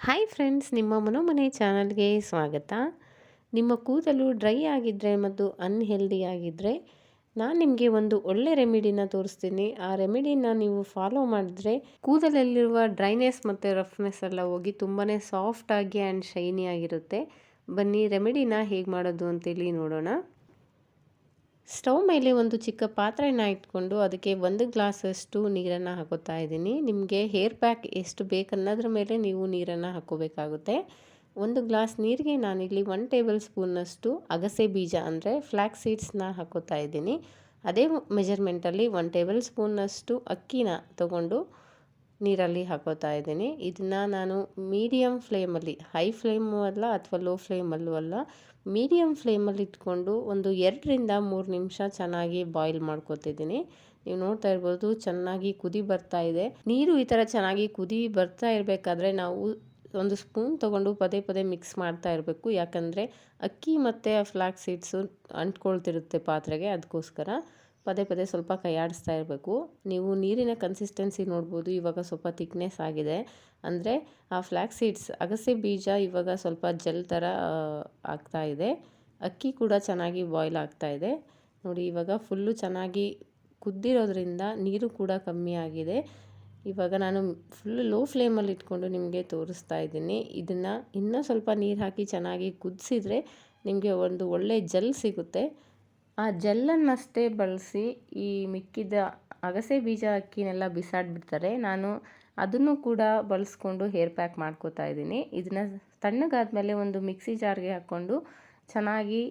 Hi friends, ನಿಮ್ಮ ಮನೋಮನೆ ಚಾನಲ್ಗೆ ಸ್ವಾಗತ. ನಿಮ್ಮ ಕೂದಲು ಡ್ರೈ ಆಗಿದ್ದರೆ ಮತ್ತು ಅನ್ಹೆಲ್ದಿ ಆಗಿದ್ದರೆ ನಾನು ನಿಮಗೆ ಒಂದು ಒಳ್ಳೆ ರೆಮಿಡಿನ ತೋರಿಸ್ತೀನಿ. ಆ ರೆಮಿಡಿನ ನೀವು ಫಾಲೋ ಮಾಡಿದ್ರೆ ಕೂದಲಲ್ಲಿರುವ ಡ್ರೈನೆಸ್ ಮತ್ತು ರಫ್ನೆಸ್ ಎಲ್ಲ ಹೋಗಿ ತುಂಬಾ ಸಾಫ್ಟಾಗಿ ಆ್ಯಂಡ್ ಶೈನಿ ಆಗಿರುತ್ತೆ. ಬನ್ನಿ ರೆಮಿಡಿನ ಹೇಗೆ ಮಾಡೋದು ಅಂತೇಳಿ ನೋಡೋಣ. ಸ್ಟವ್ ಮೇಲೆ ಒಂದು ಚಿಕ್ಕ ಪಾತ್ರೆನ ಇಟ್ಕೊಂಡು ಅದಕ್ಕೆ ಒಂದು ಗ್ಲಾಸಷ್ಟು ನೀರನ್ನು ಹಾಕೋತಾ ಇದ್ದೀನಿ. ನಿಮಗೆ ಹೇರ್ ಪ್ಯಾಕ್ ಎಷ್ಟು ಬೇಕನ್ನೋದ್ರ ಮೇಲೆ ನೀವು ನೀರನ್ನು ಹಾಕೋಬೇಕಾಗುತ್ತೆ. ಒಂದು ಗ್ಲಾಸ್ ನೀರಿಗೆ ನಾನಿಲ್ಲಿ ಒನ್ ಟೇಬಲ್ ಸ್ಪೂನ್ನಷ್ಟು ಅಗಸೆ ಬೀಜ ಅಂದರೆ ಫ್ಲ್ಯಾಕ್ ಸೀಡ್ಸ್ನ ಹಾಕೋತಾ ಇದ್ದೀನಿ. ಅದೇ ಮೆಜರ್ಮೆಂಟಲ್ಲಿ ಒನ್ ಟೇಬಲ್ ಸ್ಪೂನ್ನಷ್ಟು ಅಕ್ಕಿನ ತಗೊಂಡು ನೀರಲ್ಲಿ ಹಾಕೋತಾ ಇದ್ದೀನಿ. ಇದನ್ನು ನಾನು ಮೀಡಿಯಮ್ ಫ್ಲೇಮಲ್ಲಿ ಹೈ ಫ್ಲೇಮು ಅಲ್ಲ ಅಥವಾ ಲೋ ಫ್ಲೇಮಲ್ಲೂ ಅಲ್ಲ ಮೀಡಿಯಮ್ ಫ್ಲೇಮಲ್ಲಿ ಇಟ್ಕೊಂಡು ಒಂದು ಎರಡರಿಂದ ಮೂರು ನಿಮಿಷ ಚೆನ್ನಾಗಿ ಬಾಯ್ಲ್ ಮಾಡ್ಕೊತಿದ್ದೀನಿ. ನೀವು ನೋಡ್ತಾ ಇರ್ಬೋದು ಚೆನ್ನಾಗಿ ಕುದಿ ಬರ್ತಾ ಇದೆ. ನೀರು ಈ ಥರ ಚೆನ್ನಾಗಿ ಕುದಿ ಬರ್ತಾ ಇರಬೇಕಾದ್ರೆ ನಾವು ಒಂದು ಸ್ಪೂನ್ ತಗೊಂಡು ಪದೇ ಪದೇ ಮಿಕ್ಸ್ ಮಾಡ್ತಾ ಇರಬೇಕು. ಯಾಕಂದರೆ ಅಕ್ಕಿ ಮತ್ತು ಫ್ಲಾಕ್ ಸೀಡ್ಸು ಅಂಟ್ಕೊಳ್ತಿರುತ್ತೆ ಪಾತ್ರೆಗೆ, ಅದಕ್ಕೋಸ್ಕರ. ಪದೇ ಪದೇ ಸ್ವಲ್ಪ ಕೈಯಾಡಿಸ್ತಾ ಇರಬೇಕು. ನೀವು ನೀರಿನ ಕನ್ಸಿಸ್ಟೆನ್ಸಿ ನೋಡ್ಬೋದು, ಇವಾಗ ಸ್ವಲ್ಪ ಥಿಕ್ನೆಸ್ ಆಗಿದೆ. ಅಂದರೆ ಆ ಫ್ಲ್ಯಾಕ್ ಸೀಡ್ಸ್ ಅಗಸೆ ಬೀಜ ಇವಾಗ ಸ್ವಲ್ಪ ಜೆಲ್ ಥರ ಆಗ್ತಾ ಇದೆ. ಅಕ್ಕಿ ಕೂಡ ಚೆನ್ನಾಗಿ ಬಾಯ್ಲ್ ಆಗ್ತಾ ಇದೆ. ನೋಡಿ, ಇವಾಗ ಫುಲ್ಲು ಚೆನ್ನಾಗಿ ಕುದ್ದಿರೋದ್ರಿಂದ ನೀರು ಕೂಡ ಕಮ್ಮಿ ಆಗಿದೆ. ಇವಾಗ ನಾನು ಫುಲ್ ಲೋ ಫ್ಲೇಮಲ್ಲಿ ಇಟ್ಕೊಂಡು ನಿಮಗೆ ತೋರಿಸ್ತಾ ಇದ್ದೀನಿ. ಇದನ್ನು ಇನ್ನೂ ಸ್ವಲ್ಪ ನೀರು ಹಾಕಿ ಚೆನ್ನಾಗಿ ಕುದಿಸಿದ್ರೆ ನಿಮಗೆ ಒಂದು ಒಳ್ಳೆ ಜೆಲ್ ಸಿಗುತ್ತೆ. ಆ ಜೆಲ್ಲನ್ನಷ್ಟೇ ಬಳಸಿ ಈ ಮಿಕ್ಕಿದ ಅಗಸೆ ಬೀಜ ಅಕ್ಕಿನೆಲ್ಲ ಬಿಸಾಡಿಬಿಡ್ತಾರೆ. ನಾನು ಅದನ್ನು ಕೂಡ ಬಳಸ್ಕೊಂಡು ಹೇರ್ ಪ್ಯಾಕ್ ಮಾಡ್ಕೋತಾ ಇದ್ದೀನಿ. ಇದನ್ನು ತಣ್ಣಗಾದ್ಮೇಲೆ ಒಂದು ಮಿಕ್ಸಿ ಜಾರ್ಗೆ ಹಾಕ್ಕೊಂಡು ಚೆನ್ನಾಗಿ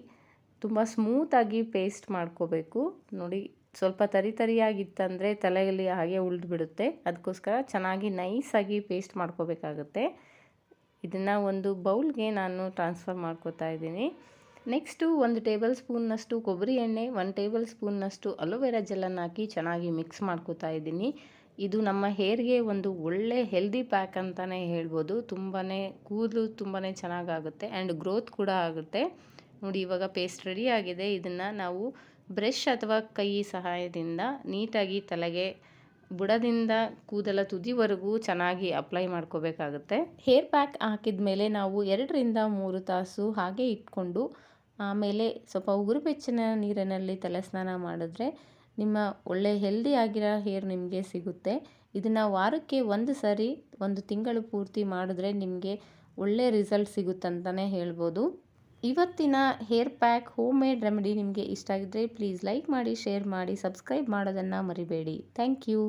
ತುಂಬ ಸ್ಮೂತಾಗಿ ಪೇಸ್ಟ್ ಮಾಡ್ಕೋಬೇಕು. ನೋಡಿ, ಸ್ವಲ್ಪ ತರಿ ತರಿಯಾಗಿತ್ತಂದರೆ ತಲೆಯಲ್ಲಿ ಹಾಗೆ ಉಳಿದು ಬಿಡುತ್ತೆ ಅದಕ್ಕೋಸ್ಕರ ಚೆನ್ನಾಗಿ ನೈಸಾಗಿ ಪೇಸ್ಟ್ ಮಾಡ್ಕೋಬೇಕಾಗುತ್ತೆ. ಇದನ್ನು ಒಂದು ಬೌಲ್ಗೆ ನಾನು ಟ್ರಾನ್ಸ್ಫರ್ ಮಾಡ್ಕೋತಾ ಇದ್ದೀನಿ. ನೆಕ್ಸ್ಟು ಒಂದು ಟೇಬಲ್ ಸ್ಪೂನ್ನಷ್ಟು ಕೊಬ್ಬರಿ ಎಣ್ಣೆ, ಒಂದು ಟೇಬಲ್ ಸ್ಪೂನ್ನಷ್ಟು ಅಲೋವೆರಾ ಜೆಲ್ಲನ್ನು ಹಾಕಿ ಚೆನ್ನಾಗಿ ಮಿಕ್ಸ್ ಮಾಡ್ಕೋತಾ ಇದ್ದೀನಿ. ಇದು ನಮ್ಮ ಹೇರ್ಗೆ ಒಂದು ಒಳ್ಳೆ ಹೆಲ್ದಿ ಪ್ಯಾಕ್ ಅಂತಲೇ ಹೇಳ್ಬೋದು. ತುಂಬಾ ಕೂದಲು ತುಂಬಾ ಚೆನ್ನಾಗಾಗುತ್ತೆ ಆ್ಯಂಡ್ ಗ್ರೋತ್ ಕೂಡ ಆಗುತ್ತೆ. ನೋಡಿ, ಇವಾಗ ಪೇಸ್ಟ್ ರೆಡಿ ಆಗಿದೆ. ಇದನ್ನು ನಾವು ಬ್ರಷ್ ಅಥವಾ ಕೈ ಸಹಾಯದಿಂದ ನೀಟಾಗಿ ತಲೆಗೆ, ಬುಡದಿಂದ ಕೂದಲ ತುದಿವರೆಗೂ ಚೆನ್ನಾಗಿ ಅಪ್ಲೈ ಮಾಡ್ಕೋಬೇಕಾಗುತ್ತೆ. ಹೇರ್ ಪ್ಯಾಕ್ ಹಾಕಿದ ಮೇಲೆ ನಾವು ಎರಡರಿಂದ ಮೂರು ತಾಸು ಹಾಗೆ ಇಟ್ಕೊಂಡು ಆಮೇಲೆ ಸ್ವಲ್ಪ ಉಗುರು ಬೆಚ್ಚನ ನೀರಿನಲ್ಲಿ ತಲೆ ಸ್ನಾನ ಮಾಡಿದ್ರೆ ನಿಮ್ಮ ಒಳ್ಳೆ ಹೆಲ್ದಿ ಆಗಿರೋ ಹೇರ್ ನಿಮಗೆ ಸಿಗುತ್ತೆ. ಇದನ್ನು ವಾರಕ್ಕೆ ಒಂದು ಸರಿ, ಒಂದು ತಿಂಗಳು ಪೂರ್ತಿ ಮಾಡಿದ್ರೆ ನಿಮಗೆ ಒಳ್ಳೆ ರಿಸಲ್ಟ್ ಸಿಗುತ್ತಂತಲೇ ಹೇಳ್ಬೋದು. ಇವತ್ತಿನ hair pack home made remedy ನಿಮಗೆ ಇಷ್ಟ ಆಗಿದ್ದರೆ ಪ್ಲೀಸ್ ಲೈಕ್ ಮಾಡಿ ಶೇರ್ ಮಾಡಿ ಸಬ್ಸ್ಕ್ರೈಬ್ ಮಾಡೋದನ್ನು ಮರಿಬೇಡಿ. Thank you